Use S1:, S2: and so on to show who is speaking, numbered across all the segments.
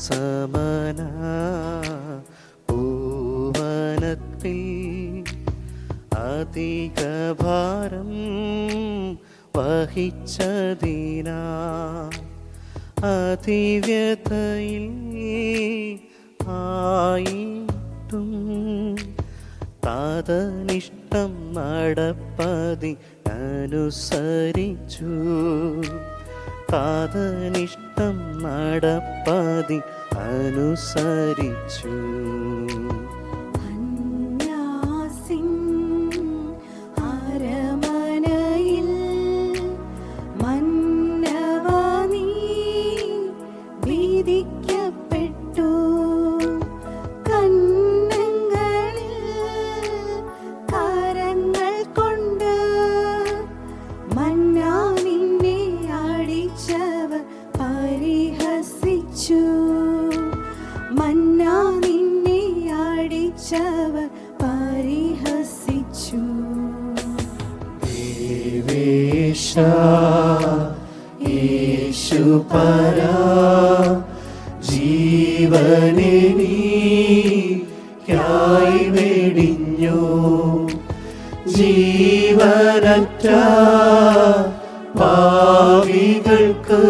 S1: സമന പൂവനത്തിൽ അധിക ഭാരം വഹിച്ചതിനാ അതിവ്യതയിൽ ആയിട്ടും താതനിഷ്ടം നടപ്പതി അനുസരിച്ചു താതനിഷ്ടം നടപ്പാതി അനുസരിച്ചു. ജീവനെ ജീവനറ്റ പാവികൾക്ക്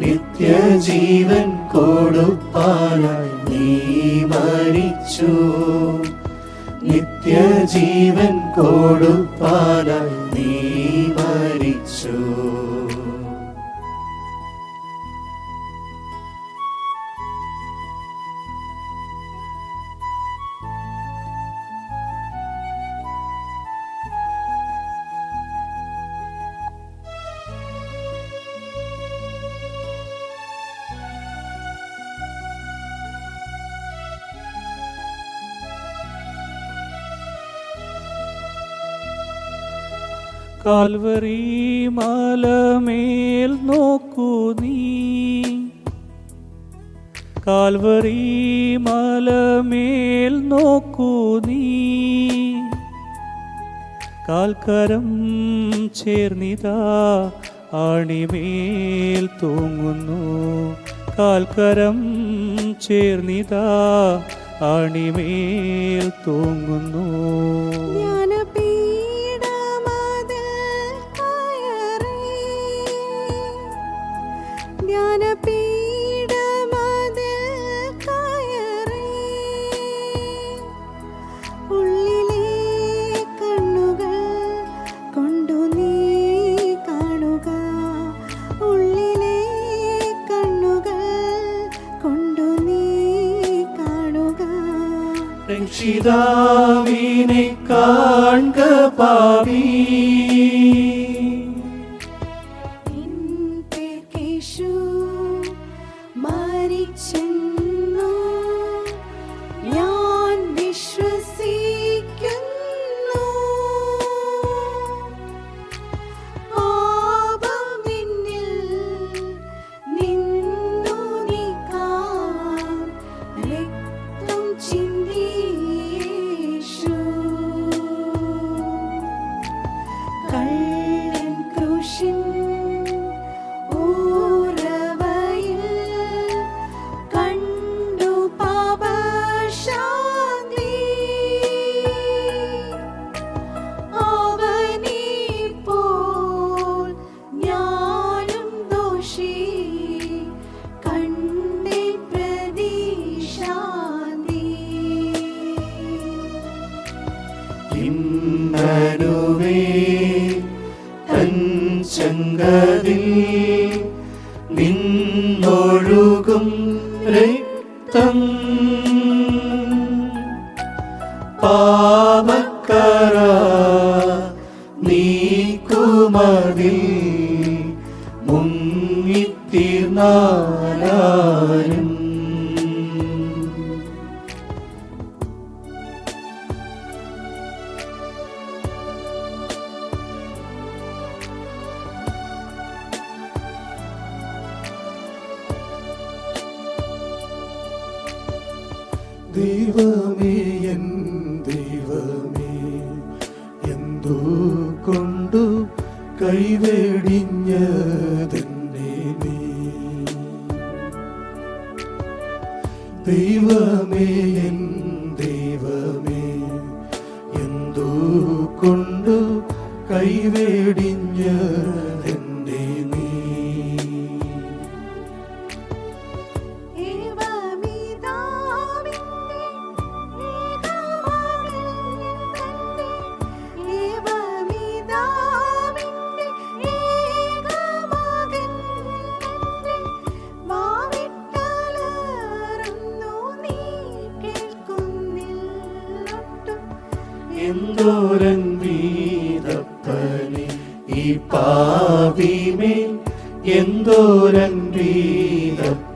S1: നിത്യജീവൻ നീ നിത്യജീവൻ കൊടുപ്പാനായി നീ മരിച്ചു.
S2: കാൽവറി മലമേൽ നോക്കൂ നീ. കാൽവറി മലമേൽ നോക്കൂ നീ. കാൽക്കരം ചേർന്നിതാ ആണിമേൽ തൂങ്ങുന്നു. കാൽക്കരം ചേർന്നിതാ ആണിമേൽ തൂങ്ങുന്നു.
S1: രക്ഷിതാവിനെ കാൺക പാപി.
S3: നിൻ
S1: ഇന്നനുവേ തൻ ചങ്കതിൽ നിന്നൊഴുകും രക്തം. പാപക്കറ നീക്കുമതിൽ മുങ്ങിത്തീർന്നാലും എന്തു കൊണ്ടു കൈവെടിഞ്ഞതെന്നെ നീ. ദൈവമേ എൻ ദൈവമേ എന്തു കൊണ്ടു കൈവേടിഞ്ഞ ഈ പാവിമേൽ എന്തോരൻ വീതപ്പനെ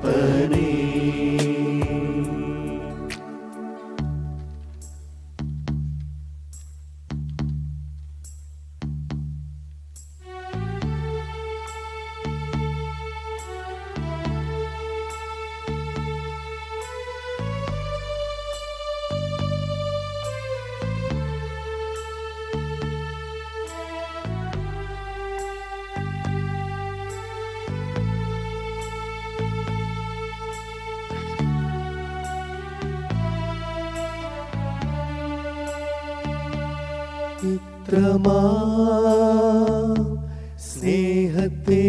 S1: रमा स्नेहते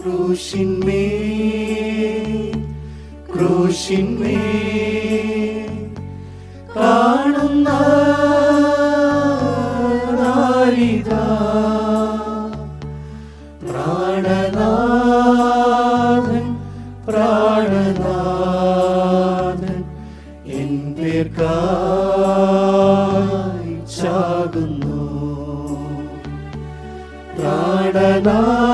S1: ക്രൂശിന്മേ ക്രൂശിന്മേ കാണുന്ന പ്രാണനാഥൻ പ്രാണനാഥൻ എൻ പേർക്കായി ചാകുന്നു പ്രാണനാഥൻ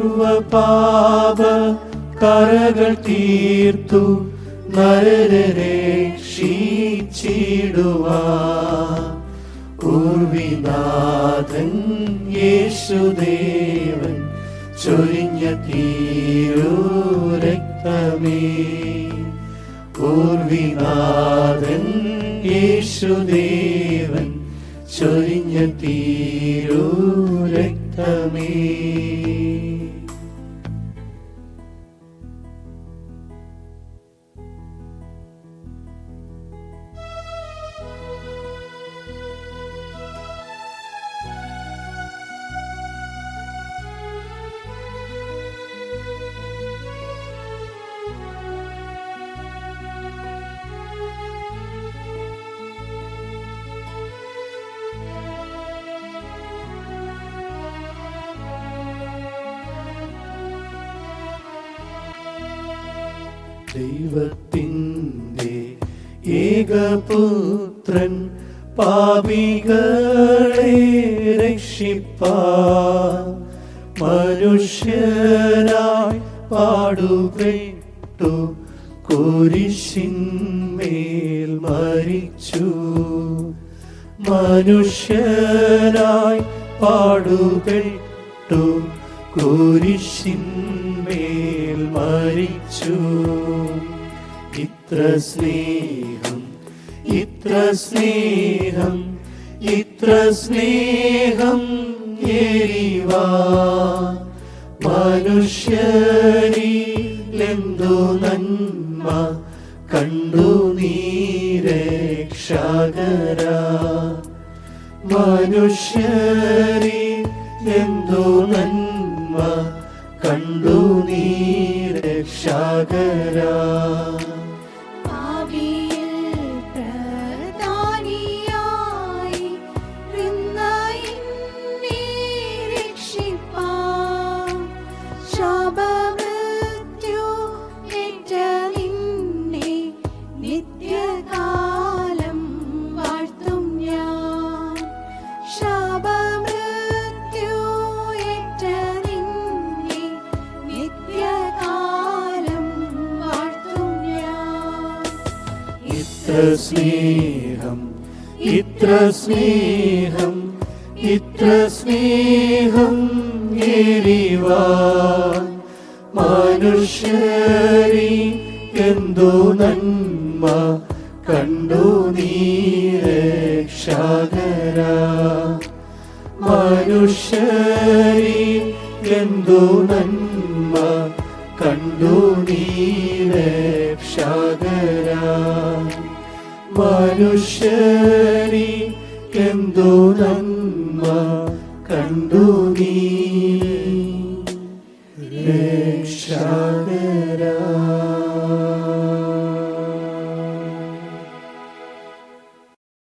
S1: സർവപാപ കറകൾ തീർത്തു നരരെ രക്ഷിച്ചിടുവാ. ഉർവിനാഥൻ യേശുദേവൻ ചൊരിഞ്ഞ തീരു രക്തമേ. ഉർവിനാഥൻ യേശുദേവൻ ചൊരിഞ്ഞ തീരു ദൈവത്തിന്റെ ഏകപുത്രൻ പാപികളെ രക്ഷിപ്പാൻ മനുഷ്യനായി പാടുപെട്ടു കുരിശിന്മേൽ മരിച്ചു. മനുഷ്യനായി പാടുപെട്ടു കുരിശിന്മേൽ മരിച്ചു. ഇത്ര സ്നേഹം ഇത്ര സ്നേഹം ഇത്ര സ്നേഹം എരിവാ മനുഷ്യരിലെന്തു നന്മ കണ്ടു നീരക്ഷകര മനുഷ്യരി എന്തു നന്മ കണ്ടു നീരക്ഷകര ഇത്ര സ്നേഹം ഇത്ര സ്നേഹം ഇത്ര സ്നേഹം മനുഷ്യരി എന്തു നന്മ കണ്ടു നീരക്ഷാകര മനുഷ്യരി എന്തു നന്മ കണ്ടു നീരക്ഷകര മനുഷ്യരി എന്തു നന്മ കണ്ടു നീരക്ഷകര